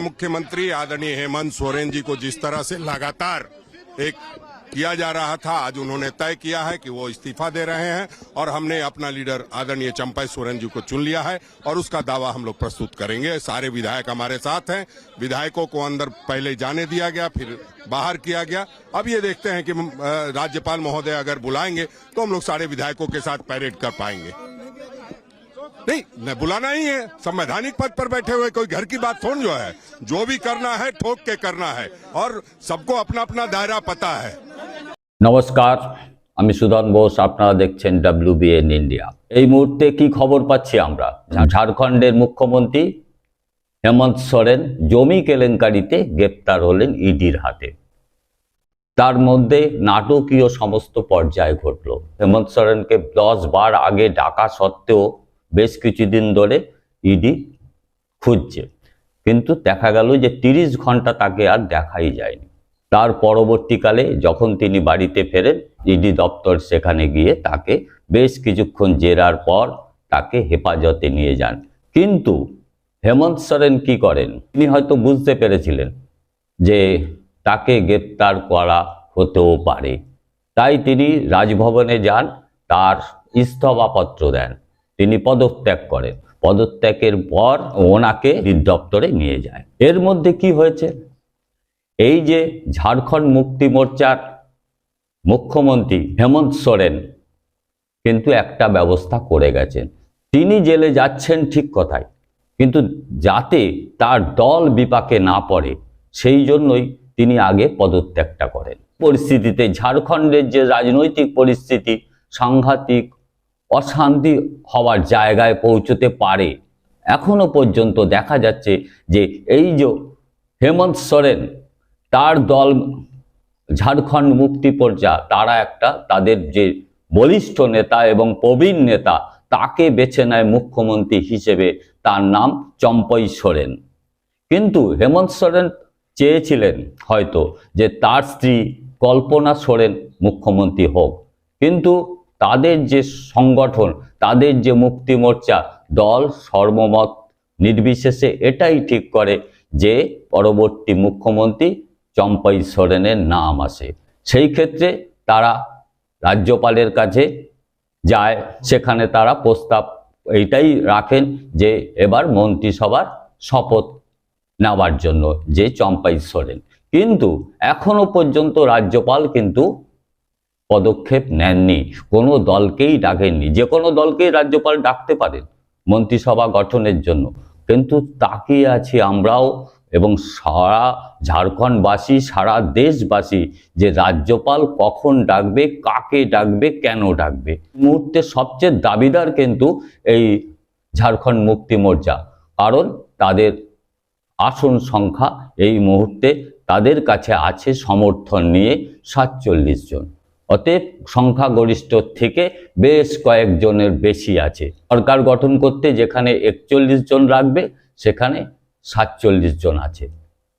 मुख्यमंत्री आदरणीय हेमंत सोरेन जी को जिस तरह से लगातार एक किया जा रहा था, आज उन्होंने तय किया है कि वो इस्तीफा दे रहे हैं और हमने अपना लीडर आदरणीय चंपा सोरेन जी को चुन लिया है और उसका दावा हम लोग प्रस्तुत करेंगे। सारे विधायक हमारे साथ हैं। विधायकों को अंदर पहले जाने दिया गया, फिर बाहर किया गया। अब ये देखते हैं कि राज्यपाल महोदय अगर बुलाएँगे तो हम लोग सारे विधायकों के साथ पैरेड कर पाएँगे। नहीं न बुलाना ही है संवैधानिक पद पर बैठे हुए कोई घर की बात थोड़ी जो है जो भी करना है ठोक के करना है और सबको अपना अपना दायरा पता है নমস্কার আমি সুধন বোস আপনারা দেখছেন ডাব্লিউবিএন ইন্ডিয়া এই মুহূর্তে কি খবর পাচ্ছি আমরা ঝাড়খণ্ডের মুখ্যমন্ত্রী হেমন্ত সোরেন জমি কেলেঙ্কারিতে গ্রেপ্তার হলেন ইডির হাতে তার মধ্যে নাটকীয় সমস্ত পর্যায় ঘটল হেমন্ত সোরেনকে দশ বার আগে ডাকা সত্ত্বেও বেশ কিছুদিন ধরে ইডি খুঁজছে। কিন্তু দেখা গেল যে তিরিশ ঘণ্টা তাকে আর দেখাই যায়নি। তার পরবর্তীকালে যখন তিনি বাড়িতে ফেরেন, ইডি দপ্তর সেখানে গিয়ে তাকে বেশ কিছুক্ষণ জেরার পর তাকে হেফাজতে নিয়ে যান। কিন্তু হেমন্ত সোরেন কি করেন? তিনি হয়তো বুঝতে পেরেছিলেন যে তাকে গ্রেপ্তার করা হতেও পারে। তাই তিনি রাজভবনে যান, তার ইস্তফাপত্র দেন। তিনি পদত্যাগ করেন। পদত্যাগের পর ওনাকে দপ্তরে নিয়ে যায়। এর মধ্যে কি হয়েছে? এই যে ঝাড়খণ্ড মুক্তি মোর্চার মুখ্যমন্ত্রী হেমন্ত সোরেন কিন্তু একটা ব্যবস্থা করে গেছেন। তিনি জেলে যাচ্ছেন ঠিক কথাই, কিন্তু যাতে তার দল বিপাকে না পড়ে, সেই জন্যই তিনি আগে পদত্যাগটা করেন। পরিস্থিতিতে ঝাড়খণ্ডের যে রাজনৈতিক পরিস্থিতি, সাংঘাতিক অশান্তি হওয়ার জায়গায় পৌঁছতে পারে। এখনও পর্যন্ত দেখা যাচ্ছে যে এই যে হেমন্ত সোরেন, তার দল ঝাড়খণ্ড মুক্তি পর্যা তারা একটা তাদের যে বলিষ্ঠ নেতা এবং প্রবীণ নেতা, তাকে বেছে নেয় মুখ্যমন্ত্রী হিসেবে। তার নাম চম্পই সোরেন। কিন্তু হেমন্ত সোরেন চেয়েছিলেন হয়তো যে তার স্ত্রী কল্পনা সোরেন মুখ্যমন্ত্রী হোক। কিন্তু তাদের যে সংগঠন, তাদের যে মুক্তি মোর্চা, দল সর্বমত নির্বিশেষে এটাই ঠিক করে যে পরবর্তী মুখ্যমন্ত্রী চম্পাই সোরেনের নাম আসে। সেই ক্ষেত্রে তারা রাজ্যপালের কাছে যায়, সেখানে তারা প্রস্তাব এইটাই রাখেন যে এবার মন্ত্রিসভার শপথ নেওয়ার জন্য যে চম্পাই সোরেন। কিন্তু এখনও পর্যন্ত রাজ্যপাল কিন্তু পদক্ষেপ নেননি। কোনো দলকেই ডাকেননি। যে কোনো দলকেই রাজ্যপাল ডাকতে পারেন মন্ত্রিসভা গঠনের জন্য। কিন্তু তাকিয়ে আছি আমরাও এবং সারা ঝাড়খণ্ডবাসী, সারা দেশবাসী যে রাজ্যপাল কখন ডাকবে, কাকে ডাকবে, কেন ডাকবে। মুহূর্তে সবচেয়ে দাবিদার কিন্তু এই ঝাড়খণ্ড মুক্তি মোর্চা। কারণ তাদের আসন সংখ্যা এই মুহূর্তে তাদের কাছে আছে সমর্থন নিয়ে সাতচল্লিশ জন। অতএব সংখ্যাগরিষ্ঠ থেকে বেশ কয়েকজনের বেশি আছে। সরকার গঠন করতে যেখানে একচল্লিশ জন রাখবে, সেখানে সাতচল্লিশ জন আছে।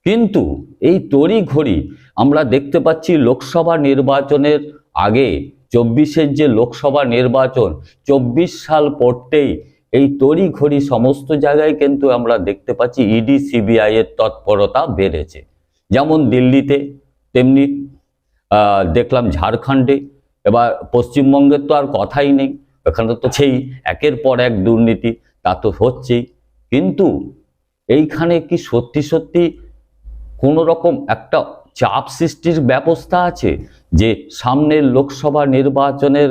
কিন্তু এই তড়ি ঘড়ি আমরা দেখতে পাচ্ছি লোকসভা নির্বাচনের আগে চব্বিশের যে লোকসভা নির্বাচন, চব্বিশ সাল পড়তেই এই তড়ি ঘড়ি সমস্ত জায়গায় কিন্তু আমরা দেখতে পাচ্ছি ইডি, সিবিআই এর তৎপরতা বেড়েছে। যেমন দিল্লিতে, তেমনি দেখলাম ঝাড়খণ্ডে। এবার পশ্চিমবঙ্গের তো আর কথাই নেই। এখানে তো সেই একের পর এক দুর্নীতি, তা তো হচ্ছেই। কিন্তু এইখানে কি সত্যি সত্যি কোনো রকম একটা চাপ সৃষ্টির ব্যবস্থা আছে? যে সামনের লোকসভা নির্বাচনের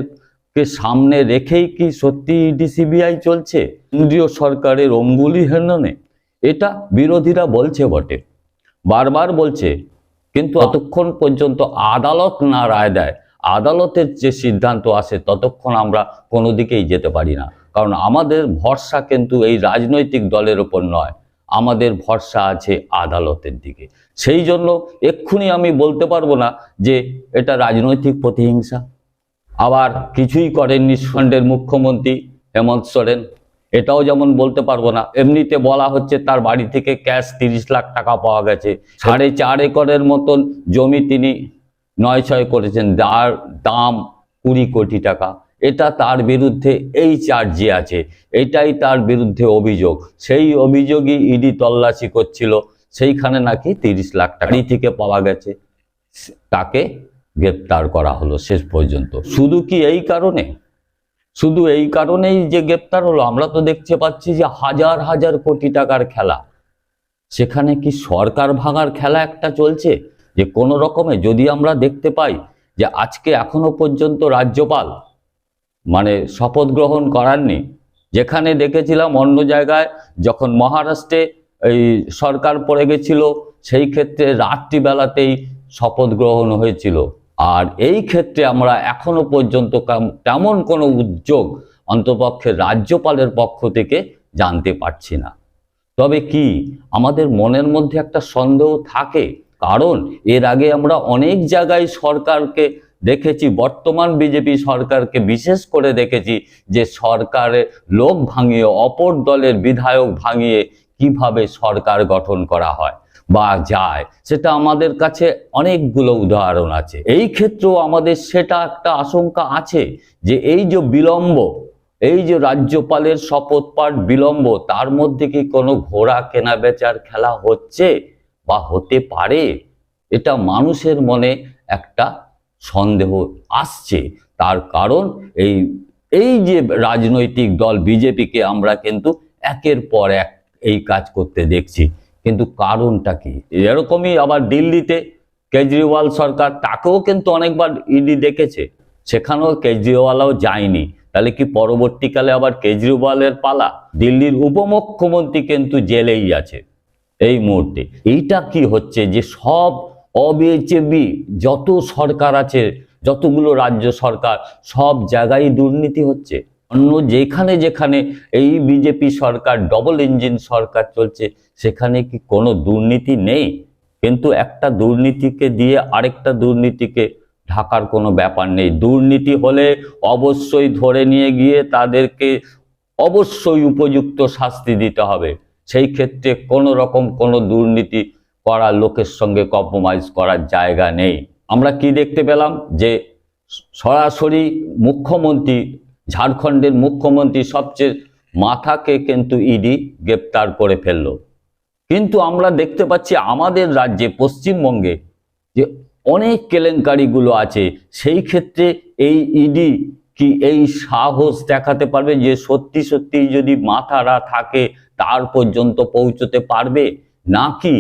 কে সামনে রেখেই কি সত্যি ডিসিবিআই চলছে? কেন্দ্রীয় সরকারের অঙ্গুলি হেননে। এটা বিরোধীরা বলছে বটে। বারবার বলছে কিন্তু ততক্ষণ পর্যন্ত আদালত না রায় দেয়, আদালতের যে সিদ্ধান্ত আসে ততক্ষণ আমরা কোনো দিকেই যেতে পারি না। কারণ আমাদের ভরসা কিন্তু এই রাজনৈতিক দলের ওপর নয়, আমাদের ভরসা আছে আদালতের দিকে। সেই জন্য এক্ষুনি আমি বলতে পারব না যে এটা রাজনৈতিক প্রতিহিংসা। আবার কিছুই করেননি খণ্ডের মুখ্যমন্ত্রী হেমন্ত সোরেন। এটাও যেমন বলতে পারব না, এমনিতে বলা হচ্ছে তার বাড়ি থেকে ক্যাশ তিরিশ লাখ টাকা পাওয়া গেছে। সাড়ে চার একরের মতন জমি তিনি নয় ছয় করেছেন, যার দাম কুড়ি কোটি টাকা। এটা তার বিরুদ্ধে এই চার্জে আছে, এটাই তার বিরুদ্ধে অভিযোগ। সেই অভিযোগই ইডি তল্লাশি করছিল, সেইখানে নাকি তিরিশ লাখ টাকা থেকে পাওয়া গেছে। তাকে গ্রেপ্তার করা হলো শেষ পর্যন্ত। শুধু কি এই কারণে? শুধু এই কারণেই যে গ্রেপ্তার হলো, আমরা তো দেখতে পাচ্ছি যে হাজার হাজার কোটি টাকার খেলা। সেখানে কি সরকার ভাঙার খেলা একটা চলছে? যে কোনো রকমে যদি আমরা দেখতে পাই যে আজকে এখনও পর্যন্ত রাজ্যপাল মানে শপথ গ্রহণ করাননি, যেখানে দেখেছিলাম অন্য জায়গায় যখন মহারাষ্ট্রে এই সরকার পড়ে গেছিল, সেই ক্ষেত্রে রাত্রিবেলাতেই শপথ গ্রহণ হয়েছিল। আর এই ক্ষেত্রে আমরা এখনও পর্যন্ত তেমন কোনো উদ্যোগ অন্তপক্ষে রাজ্যপালের পক্ষ থেকে জানতে পারছি না। তবে কি আমাদের মনের মধ্যে একটা সন্দেহ থাকে? কারণ এর আগে আমরা অনেক জায়গায় সরকারকে দেখেছি, বর্তমান বিজেপি সরকারকে বিশেষ করে দেখেছি যে সরকারে লোক ভাঙিয়ে, অপর দলের বিধায়ক ভাঙিয়ে কীভাবে সরকার গঠন করা হয়। বা যায়, সেটা আমাদের কাছে অনেকগুলো উদাহরণ আছে। এই ক্ষেত্রেও আমাদের সেটা একটা আশঙ্কা আছে যে এই যে বিলম্ব, এই যে রাজ্যপালের শপথ পাঠ বিলম্ব, তার মধ্যে কি কোনো ঘোড়া কেনা বেচার খেলা হচ্ছে বা হতে পারে? এটা মানুষের মনে একটা সন্দেহ আসছে। তার কারণ এই এই যে রাজনৈতিক দল, বিজেপিকে আমরা কিন্তু একের পর এক এই কাজ করতে দেখছি। কিন্তু কারণটা কি? এরকমই আবার দিল্লিতে কেজরিওয়াল সরকার, তাকেও কিন্তু অনেকবার ইডি দেখেছে। সেখানেও কেজরিওয়ালও যায়নি। তাহলে কি পরবর্তীকালে আবার কেজরিওয়ালের পালা? দিল্লির উপমুখ্যমন্ত্রী কিন্তু জেলেই আছে এই মুহূর্তে। এইটা কি হচ্ছে যে সব অবিচেবি যত সরকার আছে, যতগুলো রাজ্য সরকার, সব জায়গায় দুর্নীতি হচ্ছে? অন্য যেখানে যেখানে এই বিজেপি সরকার ডবল ইঞ্জিন সরকার চলছে, সেখানে কি কোনো দুর্নীতি নেই? কিন্তু একটা দুর্নীতিকে দিয়ে আরেকটা দুর্নীতিকে ঢাকার কোনো ব্যাপার নেই। দুর্নীতি হলে অবশ্যই ধরে নিয়ে গিয়ে তাদেরকে অবশ্যই উপযুক্ত শাস্তি দিতে হবে। সেই ক্ষেত্রে কোনো রকম কোনো দুর্নীতি করা লোকের সঙ্গে কম্প্রোমাইজ করার জায়গা নেই। আমরা কি দেখতে পেলাম? যে সরাসরি মুখ্যমন্ত্রী ঝাড়খণ্ডের মুখ্যমন্ত্রী সবচেয়ে মাথাকে কিন্তু ইডি গ্রেপ্তার করে ফেলল। কিন্তু আমরা দেখতে পাচ্ছি আমাদের রাজ্যে, পশ্চিমবঙ্গে যে অনেক কেলেঙ্কারিগুলো আছে, সেই ক্ষেত্রে এই ইডি কি এই সাহস দেখাতে পারবে যে সত্যি সত্যি যদি মাথারা থাকে, তার পর্যন্ত পৌঁছতে পারবে? নাকি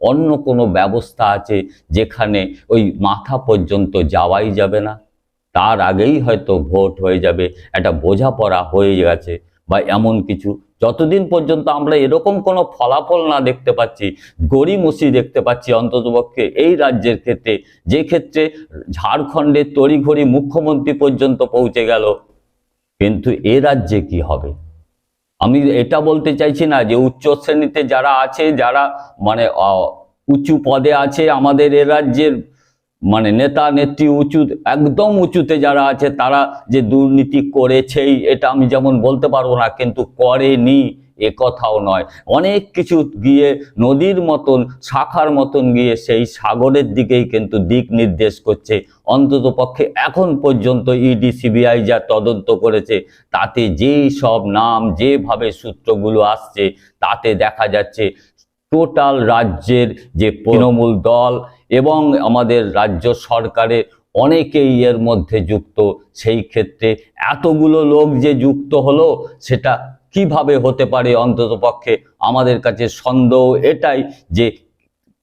অন্য কোনো ব্যবস্থা আছে যেখানে ওই মাথা পর্যন্ত যাওয়াই যাবে না? তার আগেই হয়তো ভোট হয়ে যাবে, একটা বোঝাপড়া হয়ে গেছে বা এমন কিছু। যতদিন পর্যন্ত আমরা এরকম কোনো ফলাফল না দেখতে পাচ্ছি, গড়িমসি দেখতে পাচ্ছি অন্ততপক্ষে এই রাজ্যের ক্ষেত্রে, যে ক্ষেত্রে ঝাড়খণ্ডের তড়িঘড়ি মুখ্যমন্ত্রী পর্যন্ত পৌঁছে গেল, কিন্তু এ রাজ্যে কি হবে? আমি এটা বলতে চাইছি না যে উচ্চ শ্রেণীতে যারা আছে, যারা মানে উঁচু পদে আছে আমাদের এ রাজ্যের মানে নেতা, নেত্রী উঁচু, একদম উঁচুতে যারা আছে, তারা যে দুর্নীতি করেছেই, এটা আমি যেমন বলতে পারব না, কিন্তু করেনি, এ কথাও নয়। অনেক কিছু গিয়ে, নদীর মতন, শাখার মতন গিয়ে সেই সাগরের দিকেই কিন্তু দিক নির্দেশ করছে। অন্তত পক্ষে এখন পর্যন্ত ইডি, সিবিআই যা তদন্ত করেছে, তাতে যেই সব নাম, যেভাবে সূত্রগুলো আসছে, তাতে দেখা যাচ্ছে টোটাল রাজ্যের যে তৃণমূল দল এবং আমাদের রাজ্য সরকারের অনেকেই এর মধ্যে যুক্ত, সেই ক্ষেত্রে এতগুলো লোক যে যুক্ত হলো, সেটা কীভাবে হতে পারে অন্তত পক্ষে আমাদের কাছে সন্দেহ এটাই যে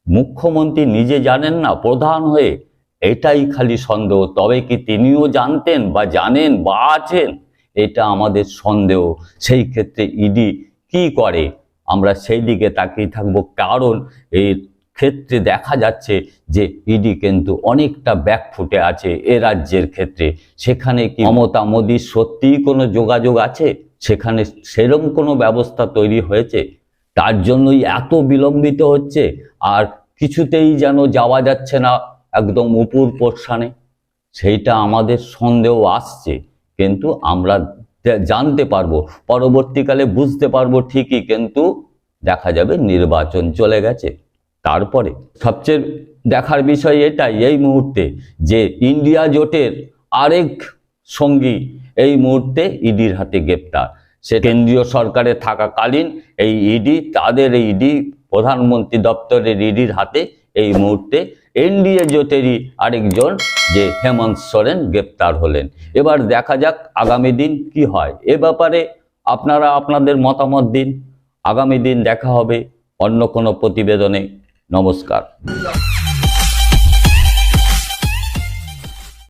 মুখ্যমন্ত্রী নিজে জানেন না, প্রধান হয়ে এটাই খালি সন্দেহ। তবে কি তিনিও জানতেন বা জানেন বা আছেন? এটা আমাদের সন্দেহ। সেই ক্ষেত্রে ইডি কি করে? আমরা সেই দিকে তাকিয়ে থাকব। কারণ এই ক্ষেত্রে দেখা যাচ্ছে যে ইডি কিন্তু অনেকটা ব্যাক ফুটে আছে এ রাজ্যের ক্ষেত্রে। সেখানে কি মমতা মোদীর সত্যিই কোনো যোগাযোগ আছে? সেখানে সেরম কোনো ব্যবস্থা তৈরি হয়েছে? তার জন্যই এত বিলম্বিত হচ্ছে? আর কিছুতেই যেন যাওয়া যাচ্ছে না একদম উপর পোর্শানে সেইটা আমাদের সন্দেহ আসছে। কিন্তু আমরা জানতে পারব, পরবর্তীকালে বুঝতে পারব ঠিকই, কিন্তু দেখা যাবে নির্বাচন চলে গেছে। তারপরে সবচেয়ে দেখার বিষয় এটাই, এই মুহূর্তে যে ইন্ডিয়া জোটের আরেক সঙ্গী এই মুহূর্তে ইডির হাতে গ্রেপ্তার। সে কেন্দ্রীয় সরকারে থাকাকালীন এই ইডি, তাদের এই ইডি প্রধানমন্ত্রী দপ্তরের ইডির হাতে এই মুহূর্তে এনডিএ জোটেরই আরেকজন যে হেমন্ত সোরেন গ্রেপ্তার হলেন। এবার দেখা যাক আগামী দিন কি হয়। এ ব্যাপারে আপনারা আপনাদের মতামত দিন। আগামী দিন দেখা হবে অন্য কোনো প্রতিবেদনে। নমস্কার।